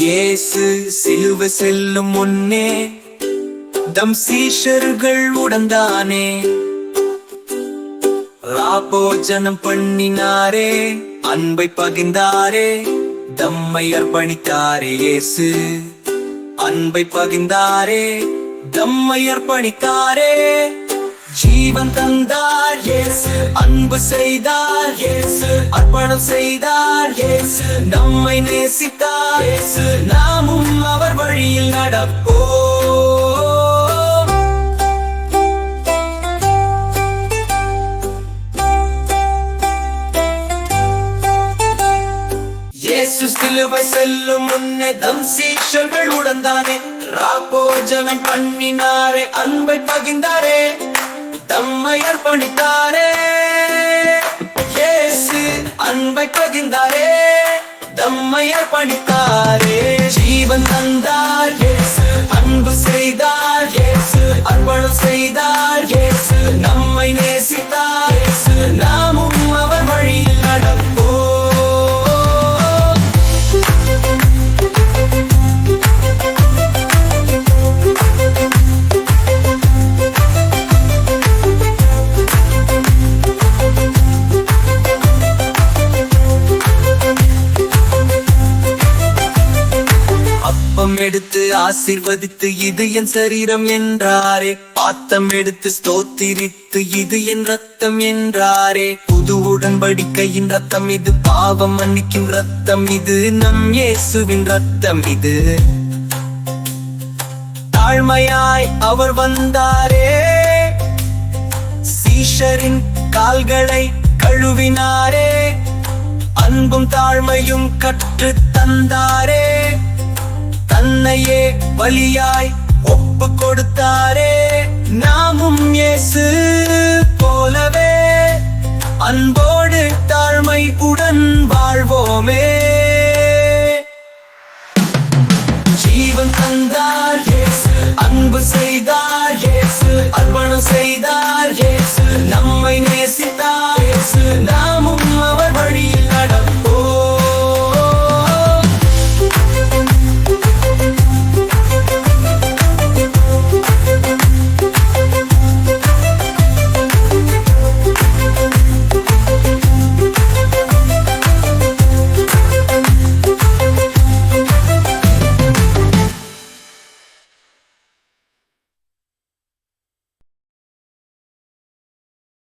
இயேசு சிலுவை செல்லும் முன்னே தம் சீஷர்கள் உடந்தானே. ராபோஜனம் பண்ணினாரே அன்பை பகிர்ந்தாரே தம்மை அர்ப்பணித்தாரே இயேசு. அன்பை பகிர்ந்தாரே தம்மை அர்ப்பணித்தாரே. ஜீவன் தந்தார் இயேசு. அன்பு செய்தார் இயேசு. அர்ப்பணம் செய்தார் இயேசு. நம்மை நேசித்தார் இயேசு. நாமும் அவர் வழியில் நடப்போ இயேசு சிலுவை செல்லும் முன்னே தம் சீஷர்கள் உடன்தானே. ராபோஜனம் பண்ணினாரே. அன்பை பகிர்ந்தாரே. தம்மை அர்ப்பணித்தாரே. இயேசு அன்பை பகிர்ந்தாரே. தம்மை அர்ப்பணித்தாரே. ஜீவன் தந்தார். அன்பு செய்தார். அர்ப்பணம் செய்தார். எடுத்து ஆசிர்வதித்து இது என் சரீரம் என்றாரே. பாத்தம் எடுத்து ஸ்தோத்திரித்து இது என் ரத்தம் என்றாரே. புது உடன்படிக்கையின் ரத்தம் இது பாவம் மன்னிக்கும் ரத்தம் இது நம் இயேசுவின் ரத்தம் இது. தாழ்மையாய் அவர் வந்தாரே. சீஷரின் கால்களை கழுவினாரே. அன்பும் தாழ்மையும் கற்று தந்தாரே. தன்னையே பலியாய் ஒப்பு கொடுத்தாரே. நாமும் இயேசு.